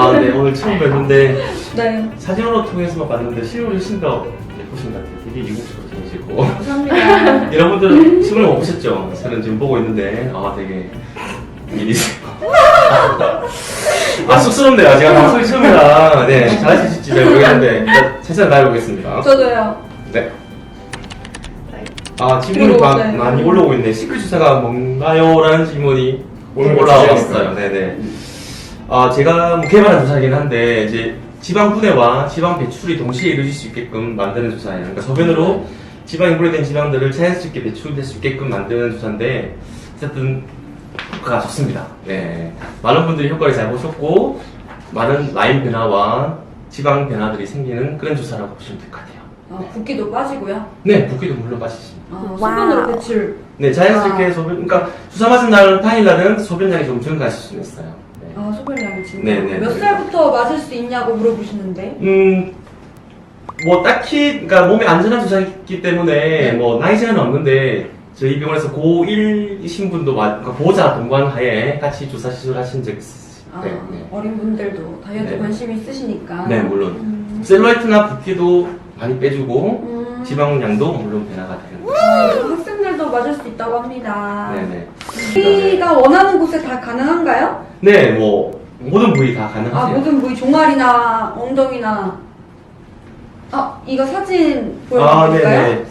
아, 네, 오늘 처음 뵙는데 네, 사진으로 통해서만 봤는데 실물이 훨씬 더 예쁘신 것 같아요. 되게 이국적으로 생기시고. 감사합니다. 여러분들 실물 못 보셨죠? 저는 지금 보고 있는데 아 되게 미리세요. 아 쑥스럽네요. 제가 방송이 처음이라 네 잘하실지 잘 모르겠는데 일단 최선을 다해보겠습니다. 저도요. 네. 아 질문이 그리고, 마- 네. 많이 올라오고 있네. 시크 주사가 뭔가요? 라는 질문이 오늘 올라왔어요. 네네. 아 제가 뭐 개발한 주사이긴 한데 이제 지방 분해와 지방 배출이 동시에 이루어질 수 있게끔 만드는 주사예요. 그러니까 소변으로 지방이 분해된 지방들을 자연스럽게 배출될 수 있게끔 만드는 주사인데 어쨌든 효과가 좋습니다. 네. 많은 분들이 효과를 잘 보셨고 많은 라인 변화와 지방 변화들이 생기는 그런 주사라고 보시면 될 것 같아요. 어, 붓기도 빠지고요. 네, 붓기도 물론 빠지십니다. 어, 와우. 수분으로 배출. 네, 자연스럽게 아. 소변, 그러니까 주사 맞은 날, 당일 날은 소변량이 좀 증가하실 수 있어요. 네. 아, 소변량이 진짜. 네, 네, 몇 네. 살부터 맞을 수 있냐고 물어보시는데. 음, 뭐 딱히, 그러니까 몸에 안전한 주사이기 때문에 네. 뭐 나이 제한은 없는데 저희 병원에서 고1이신 분도 마- 그러니까 보호자 동반 하에 같이 주사 시술하신 적 있으세요. 아, 네, 네. 어린 분들도 다이어트 네. 관심이 있으시니까. 네, 물론. 음. 셀룰라이트나 붓기도 많이 빼주고 음. 지방량도 물론 변화가 되는 거죠. 아, 학생들도 맞을 수 있다고 합니다. 네네. 우리가 원하는 곳에 다 가능한가요? 네, 뭐 모든 부위 다 아, 가능하세요. 모든 부위 종아리나 엉덩이나. 아, 이거 사진 아, 보여드릴까요? 네네.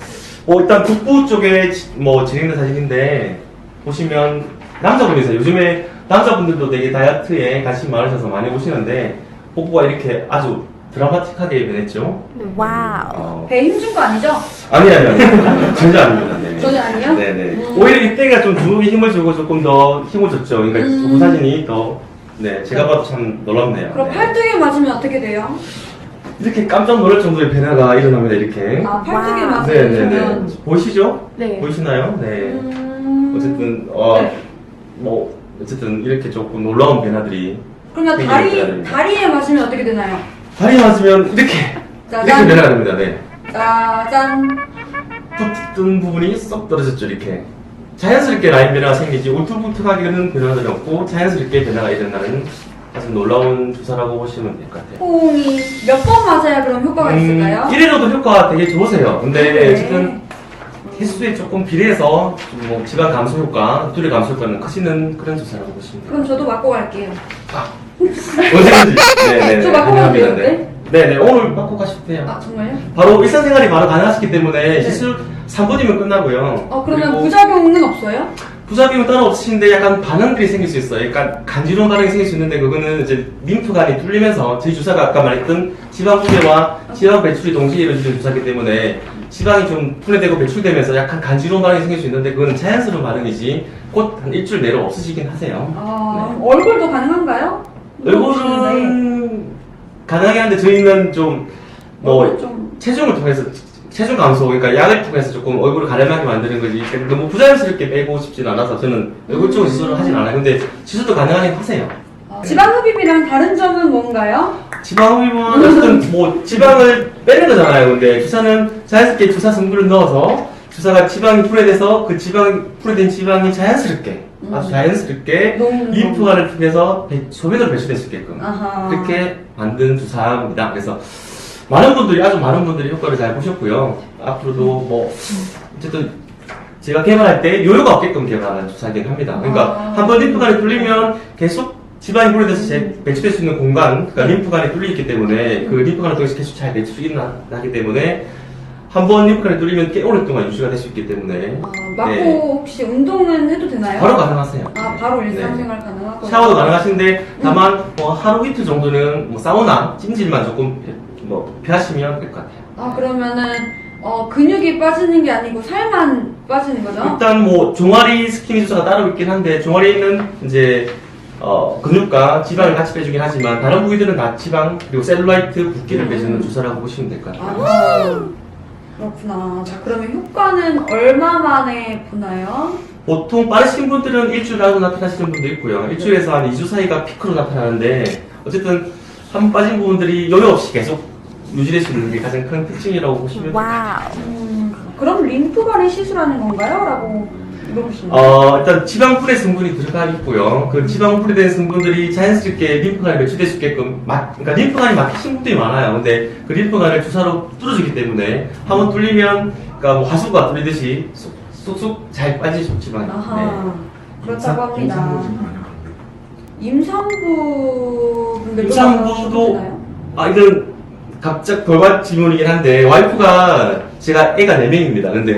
어, 일단 북부 쪽에 지- 뭐 진행된 사진인데 보시면 남자분이세요. 요즘에 남자분들도 되게 다이어트에 관심 많으셔서 많이 오시는데 복부가 이렇게 아주 드라마틱하게 변했죠. 와우. 어, 배 힘준 거 아니죠? 아니 아니 아니 전혀 아닙니다. 네. 전혀 아니에요? 네네. 음. 오히려 이때가 좀 주먹이 힘을 주고 조금 더 힘을 줬죠. 그러니까 음. 그 사진이 더 네, 제가 봐도 참 놀랍네요. 그럼 네. 팔뚝에 맞으면 어떻게 돼요? 이렇게 깜짝 놀랄 정도의 변화가 일어납니다. 이렇게. 아, 팔뚝에 와우. 네네네. 맞으면. 보이시죠? 네. 보이시나요? 네. 음... 어쨌든 어, 네. 뭐 어쨌든 이렇게 조금 놀라운 변화들이 그러면 다리. 다리에 맞으면 어떻게 되나요? 다리 맞으면 이렇게 이렇게 짜잔. 변화가 됩니다. 네. 짜잔. 붙던 부분이 쏙 떨어졌죠. 이렇게 자연스럽게 라인 변화가 생기지 울퉁불퉁하게는 변화들이 없고 자연스럽게 변화가 일어나는 아주 놀라운 주사라고 보시면 될 것 같아요. 호응이 몇 번 맞아야 그럼 효과가 있을까요? 음, 1회로도 효과가 되게 좋으세요. 근데 네. 어쨌 든 횟수에 조금 비례해서 좀뭐 지방 감소 효과, 두리 감소 효과는 크시는 그런 주사라고 보시면 돼요. 그럼 저도 맞고 갈게요. 언제든지. 네네. 저 맞고 가면 돼요, 네. 네네. 오늘 맞고 가셔도 돼요. 아, 정말요? 바로 일상생활이 바로 가능하시기 때문에 시술 3분이면 끝나고요. 어, 그러면 그리고 부작용은 없어요? 부작용은 따로 없으신데 약간 반응들이 생길 수 있어요. 약간 간지러운 반응이 생길 수 있는데 그거는 이제 림프관이 뚫리면서 저희 주사가 아까 말했던 지방 분해와 지방 배출이 동시에 이루어지는 주사이기 때문에 지방이 좀 분해되고 배출되면서 약간 간지러운 반응이 생길 수 있는데 그거는 자연스러운 반응이지 곧 한 일주일 내로 없으시긴 하세요. 아, 얼굴도 가능한가요? 네. 얼굴은 가능하긴 한데 저희는 좀뭐 얼굴 좀. 체중을 통해서 체중 감소 그러니까 약을 통해서 조금 얼굴을 가려하게 만드는 거지 그러니까 너무 부자연스럽게 빼고 싶지는 않아서 저는 얼굴 쪽은 시술을 하진 않아요 근데 시술도 가능하긴 하세요 아, 지방 흡입이랑 다른 점은 뭔가요? 지방 흡입은 어쨌든 뭐 지방을 빼는 거잖아요 근데 주사는 자연스럽게 주사 성분을 넣어서 주사가 지방이 분해돼서 그 지방 분해된 지방이 자연스럽게 음. 아주 자연스럽게 림프관을 통해서 배- 소변으로 배출될 수 있게끔 아하. 그렇게 만든 주사입니다. 그래서 많은 분들이 아주 많은 분들이 효과를 잘 보셨고요. 앞으로도 뭐 어쨌든 제가 개발할 때 요요가 없게끔 개발하는 주사이긴 합니다. 그러니까 아. 한번 림프관이 뚫리면 계속 지방이 분해돼서 재- 배출될 수 있는 공간, 그러니까 림프관이 뚫리기 때문에 그 림프관을 통해서 계속 잘 배출이 나- 나기 때문에 한 번 림프관이 뚫리면 꽤 오랫동안 유지가 될 수 있기 때문에 아, 맞고 네. 혹시 운동은 해도 되나요? 바로 가능하세요. 아, 바로 네. 일상생활 가능하고. 샤워도 가능하신데 다만 뭐 하루 이틀 정도는 뭐 사우나 찜질만 조금 뭐 피하시면 될 것 같아요. 아, 그러면은, 어, 근육이 빠지는 게 아니고 살만 빠지는 거죠? 일단 뭐 종아리 스키니 주사가 따로 있긴 한데 종아리는 이제 어, 근육과 지방을 같이 빼주긴 하지만 다른 부위들은 다 지방 그리고 셀룰라이트 붓기를 빼주는 주사라고 보시면 될 것 같아요. 아, 그렇구나. 자, 그러면 효과는 얼마 만에 보나요? 보통 빠르신 분들은 일주일 하고 나타나시는 분도 있고요. 일주일에서 한 2주 사이가 피크로 나타나는데 어쨌든 한번 빠진 부분들이 여유 없이 계속 유지될 수 있는 게 가장 큰 특징이라고 보시면 돼요. 음, 그럼 림프관에 시술하는 건가요? 라고 물 어, 일단 지방풀의 성분이 들어가 있고요. 그 지방풀에 대한 성분들이 자연스럽게 림프관에 배출될 수 있게끔 막, 그러니까 림프관이 막히신 분들이 많아요. 근데 그 림프관을 주사로 뚫어주기 때문에 한번 뚫리면 그러니까 뭐 화수가 뚫리듯이 쏙- 쏙쏙 잘 빠지죠 지방이. 네. 아하. 그렇다고 합니다. 임산부 분들도 임산부도? 아 이건 갑작 돌발 질문이긴 한데 와이프가 제가 애가 4명입니다. 근데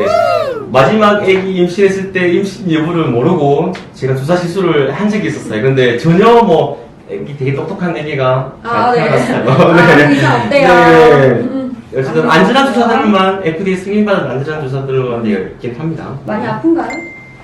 마지막 애기 임신했을 때 임신 여부를 모르고 제가 주사 시술을 한 적이 있었어요. 근데 전혀 뭐 애기 되게 똑똑한 애기가 아, 잘 네. 태어났어요. 아, 의사 어때요? 네. 음, 어쨌든 많이 안전한? 주사들만 FDA 승인받은 안전한 주사들만 되어 있긴 합니다. 많이 아픈가요?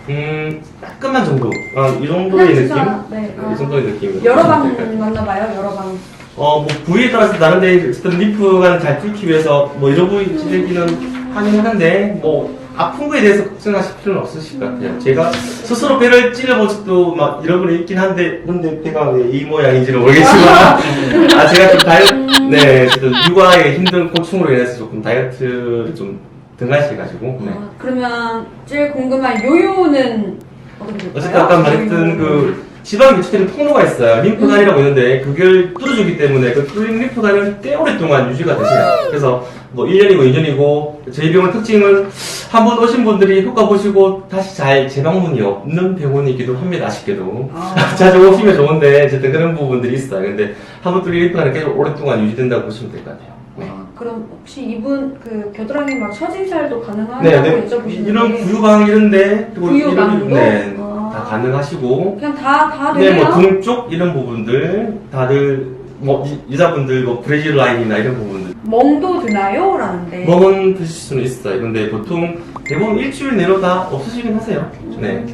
음, 따끔한 정도. 아, 이 정도의 그냥 느낌? 네. 아. 이 정도의 느낌. 여러 방 맞나 봐요, 여러 방. 어, 뭐, 부위에 따라서 다른데, 어쨌든 림프관을 잘 뚫기 위해서, 뭐, 여러 부위 찌르기는 하긴 하는데, 뭐, 아픈 거에 대해서 걱정하실 필요는 없으실 것 같아요. 제가 스스로 배를 찔러본 적도 막 여러 번 있긴 한데, 근데 배가 왜 이 모양인지는 모르겠지만, 아, 제가 좀 다이어트, 네, 어쨌든 육아의 힘든 고충으로 인해서 조금 다이어트를 좀 등한시해가지고, 네. 아, 그러면 제일 궁금한 요요는 어떻게 될까요? 어쨌든 아까 말했던 그 지방이 배출되는 통로가 있어요. 림프관이라고 있는데 그걸 뚫어주기 때문에 그 뚫린 림프관은 꽤 오랫동안 유지가 되세요. 그래서 뭐 1년이고 2년이고 저희 병원 특징은 한 번 오신 분들이 효과 보시고 다시 잘 재방문이 없는 병원이기도 합니다. 아쉽게도. 아. 자주 오시면 좋은데 어쨌든 그런 부분들이 있어요. 근데 한 번 뚫린 림프관은 계속 오랫동안 유지된다고 보시면 될 것 같아요. 네. 아, 그럼 혹시 이분 그 겨드랑이 막 처진살도 가능하냐고 네, 네. 여쭤보시는데 이런 부유방 이런데 그리고 부유방도? 이런 네, 아. 다 가능하시고 그냥 다, 다 네, 되네요? 뭐 등쪽 이런 부분들 다들 뭐 이- 여자분들 뭐 브레질 라인이나 이런 부분들 멍도 드나요? 라는데 먹은 드실 수는 있어요. 근데 보통 대부분 일주일 내로 다 없으시긴 하세요. 네.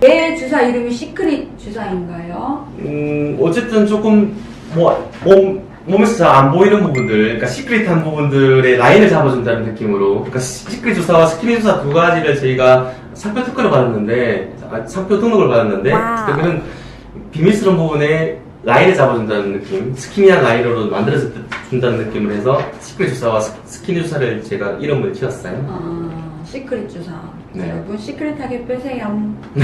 내 주사 이름이 시크릿 주사인가요? 음 어쨌든 조금 뭐 몸, 몸에서 잘 안 보이는 부분들, 그러니까 시크릿한 부분들의 라인을 잡아준다는 느낌으로, 그러니까 시- 시크릿 주사와 스키니 주사 두 가지를 저희가 상표 특허를 받았는데, 아, 상표 등록을 받았는데, 그런 비밀스러운 부분에 라인을 잡아준다는 느낌, 스키니한 라인으로 만들어준다는 느낌을 해서 시크릿 주사와 스- 스키니 주사를 제가 이름을 지었어요. 아, 시크릿 주사. 네. 여러분 시크릿하게 빼세요.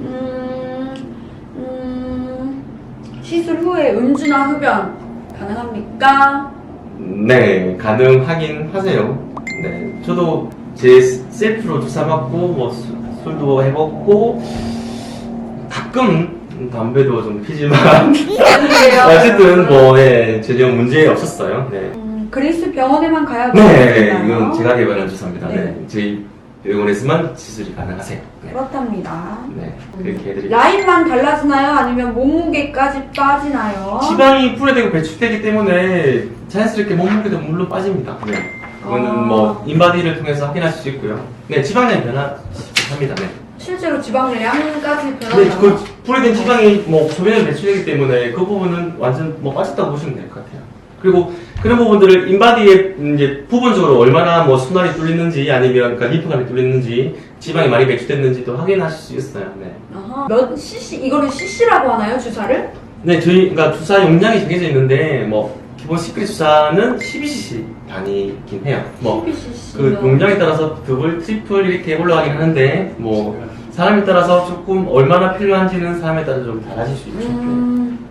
음, 음, 시술 후에 음주나 흡연 가능합니까? 네, 가능하긴 하세요. 네, 저도 제 셀프로 주사 맞고 뭐 술- 술도 해먹고 가끔 담배도 좀 피지만 어쨌든 뭐 예, 전혀 문제 없었어요. 네. 음, 그리스 병원에만 가야 네, 되나요? 이건 제가 개발한 주사입니다. 네. 네. 저희 병원에서만 시술이 가능하세요. 네, 그렇답니다. 네, 그렇게 해드릴게요. 라인만 달라지나요? 아니면 몸무게까지 빠지나요? 지방이 풀에되고 배출되기 때문에 자연스럽게 몸무게도 물론 빠집니다. 네. 그거는 아. 뭐 인바디를 통해서 확인하실 수 있고요. 네, 지방량이 변화합니다. 네. 실제로 지방량까지 네, 변하나요? 그 풀에된 지방이 뭐 소변에 배출되기 때문에 그 부분은 완전 뭐 빠졌다고 보시면 될 것 같아요. 그리고 그런 부분들을 인바디에 이제 부분적으로 얼마나 뭐 순환이 뚫리는지 아니면 그러니까 림프관이 뚫리는지 지방이 많이 배출됐는지도 확인하실 수 있어요. 네. 아하. 몇 cc 이거를 cc라고 하나요 주사를? 네, 저희 그러니까 주사 용량이 정해져 있는데 뭐 기본 시크릿 주사는 12cc 단위긴 해요. 뭐 12cc. 그 용량에 따라서 더블, 트리플 이렇게 올라가긴 하는데 뭐 사람에 따라서 조금 얼마나 필요한지는 사람에 따라 좀 달라질 수 있죠. 음,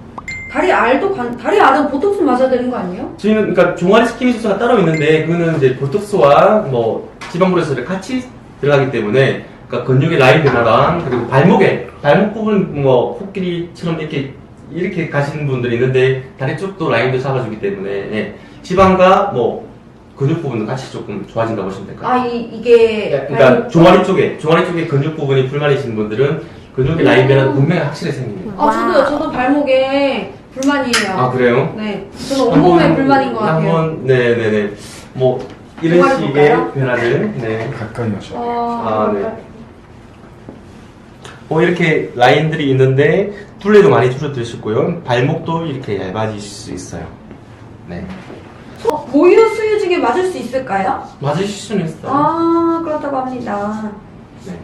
다리 알도 관, 다리 알은 보톡스 맞아야 되는 거 아니에요? 저희는 그러니까 종아리 스키니 주사가 따로 있는데 그거는 이제 보톡스와 뭐 지방브레스를 같이 들어가기 때문에 그러니까 근육의 라인 변화랑 그리고 발목에 발목 부분 뭐 코끼리처럼 이렇게 이렇게 가시는 분들이 있는데 다리 쪽도 라인도 잡아주기 때문에 예, 지방과 뭐 근육 부분도 같이 조금 좋아진다고 보시면 될 것 같아요. 아 이, 이게 그러니까 발목- 종아리 쪽에 종아리 쪽에 근육 부분이 불만이신 분들은 근육의 라인 변화가 분명히 확실히 생깁니다. 아 저도 저도 발목에 불만이에요. 아 그래요? 네, 저는 온몸에 불만인 것 같아요. 한번 네네네 뭐 이런 종아리 식의 볼까요? 변화들 네. 가까이 돼요. 어, 아, 네. 뭐 이렇게 라인들이 있는데 둘레도 많이 줄어드시고요. 발목도 이렇게 얇아지실 수 있어요. 네. 어, 모유 중에 맞을 수 있을까요? 맞으실 수는 있어요. 아 그렇다고 합니다. 네.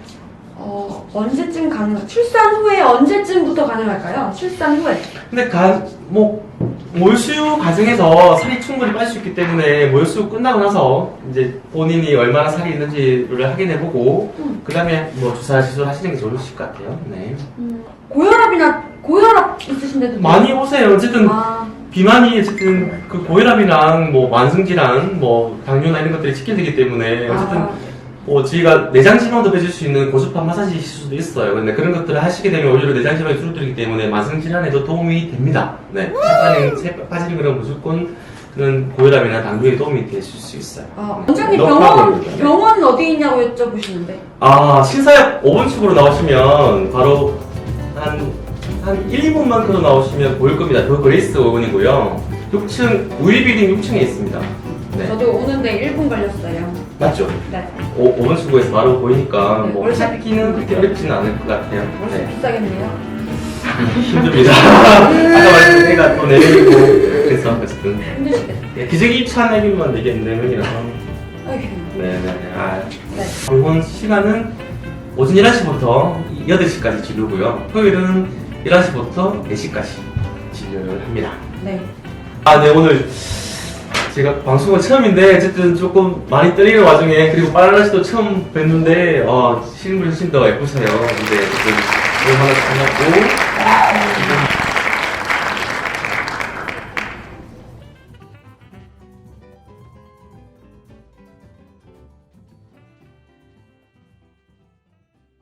어, 언제쯤 가능? 출산 후에 언제쯤부터 가능할까요? 출산 후에. 근데 가, 뭐, 몰수유 과정에서 살이 충분히 빠질 수 있기 때문에 몰수유 끝나고 나서 이제 본인이 얼마나 살이 있는지를 확인해보고 음. 그 다음에 뭐 주사 시술 하시는 게 좋으실 것 같아요. 네. 음, 고혈압이나 고혈압 있으신데도 많이 오세요. 어쨌든 아, 비만이 어쨌든 그 고혈압이랑 뭐 만성질환, 뭐 당뇨나 이런 것들이 직결되기 때문에 어쨌든 아, 뭐 저희가 내장 지방도 빼줄 수 있는 고주파 마사지 시술도 있어요. 근데 그런 것들을 하시게 되면 오히려 내장 지방이 줄어들기 때문에 만성 질환에도 도움이 됩니다. 네. 살 빠지는 거는 무조건 그런 고혈압이나 당뇨에 도움이 되실 수 있어요. 아, 네. 원장님 병원. 네. 병원 어디 있냐고 여쭤보시는데. 아, 신사역 5번 축으로 나오시면 바로 한, 한 1, 2분만 걸어 나오시면 보일 겁니다. 그 그레이스 5번이고요. 6층, 우리 빌딩 6층에 있습니다. 네. 저도 오는데 1분 걸렸어요. 맞죠? 네. 5, 5번 출구에서 바로 보이니까 네, 뭐 찾기는 그렇게 어렵지는 않을 것 같아요. 네. 비싸겠네요. 힘듭니다. 아까 말했던 애가 또 4명이고 그래서 어쨌든 힘드시겠다. 네, 기저귀 입차 내기만 되게 4명이라서 아이고. 네네 아, 네. 병원 시간은 오전 11시부터 8시까지 진료고요. 토요일은 11시부터 4시까지 진료를 합니다. 네. 아, 네, 오늘 제가 방송은 처음인데, 어쨌든 조금 많이 떨리는 와중에, 그리고 바나나 씨도 처음 뵀는데, 어, 실물 훨씬 더 예쁘세요. 근데, 어쨌든, 얼마나 반갑고,